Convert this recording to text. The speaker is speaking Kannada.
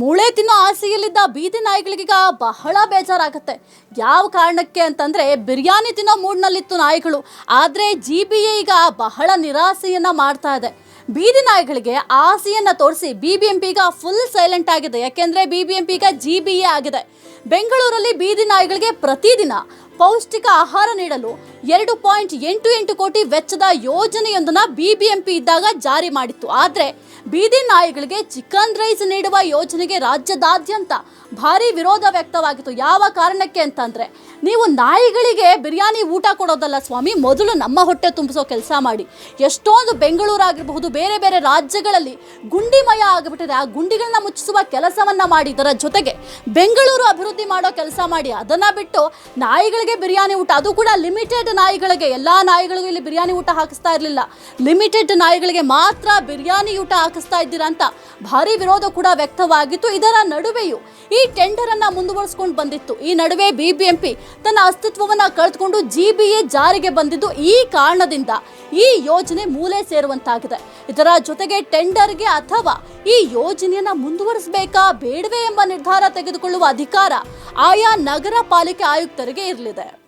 ಮೂಳೆ ತಿನ್ನೋ ಆಸೆಯಲ್ಲಿದ್ದ ಬೀದಿ ನಾಯಿಗಳಿಗೀಗ ಬಹಳ ಬೇಜಾರಾಗತ್ತೆ. ಯಾವ ಕಾರಣಕ್ಕೆ ಅಂತಂದರೆ ಬಿರಿಯಾನಿ ತಿನ್ನೋ ಮೂಡ್ನಲ್ಲಿತ್ತು ನಾಯಿಗಳು. ಆದರೆ ಜಿ ಬಿ ಎ ಈಗ ಬಹಳ ನಿರಾಸೆಯನ್ನು ಮಾಡ್ತಾ ಇದೆ. ಬೀದಿ ನಾಯಿಗಳಿಗೆ ಆಸೆಯನ್ನು ತೋರಿಸಿ ಬಿ ಬಿ ಎಂ ಪಿ ಈಗ ಫುಲ್ ಸೈಲೆಂಟ್ ಆಗಿದೆ. ಯಾಕೆಂದರೆ ಬಿ ಬಿ ಎಂ ಪಿ ಈಗ ಜಿ ಬಿ ಎ ಆಗಿದೆ. ಬೆಂಗಳೂರಲ್ಲಿ ಬೀದಿ ನಾಯಿಗಳಿಗೆ ಪ್ರತಿದಿನ ಪೌಷ್ಟಿಕ ಆಹಾರ ನೀಡಲು ಎರಡು ಪಾಯಿಂಟ್ ಎಂಟು ಎಂಟು ಕೋಟಿ ವೆಚ್ಚದ ಯೋಜನೆಯೊಂದನ್ನು ಬಿ ಬಿ ಎಂ ಪಿ ಇದ್ದಾಗ ಜಾರಿ ಮಾಡಿತ್ತು. ಆದರೆ ಬೀದಿ ನಾಯಿಗಳಿಗೆ ಚಿಕನ್ ರೈಸ್ ನೀಡುವ ಯೋಜನೆಗೆ ರಾಜ್ಯದಾದ್ಯಂತ ಭಾರಿ ವಿರೋಧ ವ್ಯಕ್ತವಾಗಿತ್ತು. ಯಾವ ಕಾರಣಕ್ಕೆ ಅಂತಂದ್ರೆ, ನೀವು ನಾಯಿಗಳಿಗೆ ಬಿರಿಯಾನಿ ಊಟ ಕೊಡೋದಲ್ಲ ಸ್ವಾಮಿ, ಮೊದಲು ನಮ್ಮ ಹೊಟ್ಟೆ ತುಂಬಿಸೋ ಕೆಲಸ ಮಾಡಿ. ಎಷ್ಟೊಂದು ಬೆಂಗಳೂರಾಗಿರಬಹುದು, ಬೇರೆ ಬೇರೆ ರಾಜ್ಯಗಳಲ್ಲಿ ಗುಂಡಿಮಯ ಆಗಿಬಿಟ್ಟಿದೆ. ಆ ಗುಂಡಿಗಳನ್ನ ಮುಚ್ಚಿಸುವ ಕೆಲಸವನ್ನ ಮಾಡಿ, ಇದರ ಜೊತೆಗೆ ಬೆಂಗಳೂರು ಅಭಿವೃದ್ಧಿ ಮಾಡೋ ಕೆಲಸ ಮಾಡಿ. ಅದನ್ನ ಬಿಟ್ಟು ನಾಯಿಗಳಿಗೆ ಬಿರಿಯಾನಿ ಊಟ, ಅದು ಕೂಡ ಲಿಮಿಟೆಡ್ ನಾಯಿಗಳಿಗೆ. ಎಲ್ಲಾ ನಾಯಿಗಳಿಗೂ ಇಲ್ಲಿ ಬಿರಿಯಾನಿ ಊಟ ಹಾಕಿಸ್ತಾ ಇರಲಿಲ್ಲ. ಲಿಮಿಟೆಡ್ ನಾಯಿಗಳಿಗೆ ಮಾತ್ರ ಬಿರಿಯಾನಿ ಊಟ ಹಾಕಿಸ್ತಾ ಇದ್ದೀರಾ ಅಂತ ಭಾರಿ ವಿರೋಧ ಕೂಡ ವ್ಯಕ್ತವಾಗಿತ್ತು. ಇದರ ನಡುವೆಯೂ ಈ ಟೆಂಡರ್ ಅನ್ನ ಮುಂದುವರಿಸಿಕೊಂಡು ಬಂದಿತ್ತು. ಈ ನಡುವೆ ಬಿಬಿಎಂಪಿ ತನ್ನ ಅಸ್ತಿತ್ವವನ್ನ ಕಳೆದುಕೊಂಡು ಜಿಬಿಎ ಜಾರಿಗೆ ಬಂದಿದ್ದು ಈ ಕಾರಣದಿಂದ ಈ ಯೋಜನೆ ಮೂಲೆ ಸೇರುವಂತಾಗಿದೆ. ಇದರ ಜೊತೆಗೆ ಟೆಂಡರ್ಗೆ ಅಥವಾ ಈ ಯೋಜನೆಯನ್ನ ಮುಂದುವರಿಸಬೇಕಾ ಬೇಡವೇ ಎಂಬ ನಿರ್ಧಾರ ತೆಗೆದುಕೊಳ್ಳುವ ಅಧಿಕಾರ ಆಯಾ ನಗರ ಪಾಲಿಕೆ ಆಯುಕ್ತರಿಗೆ ಇರಲಿದೆ.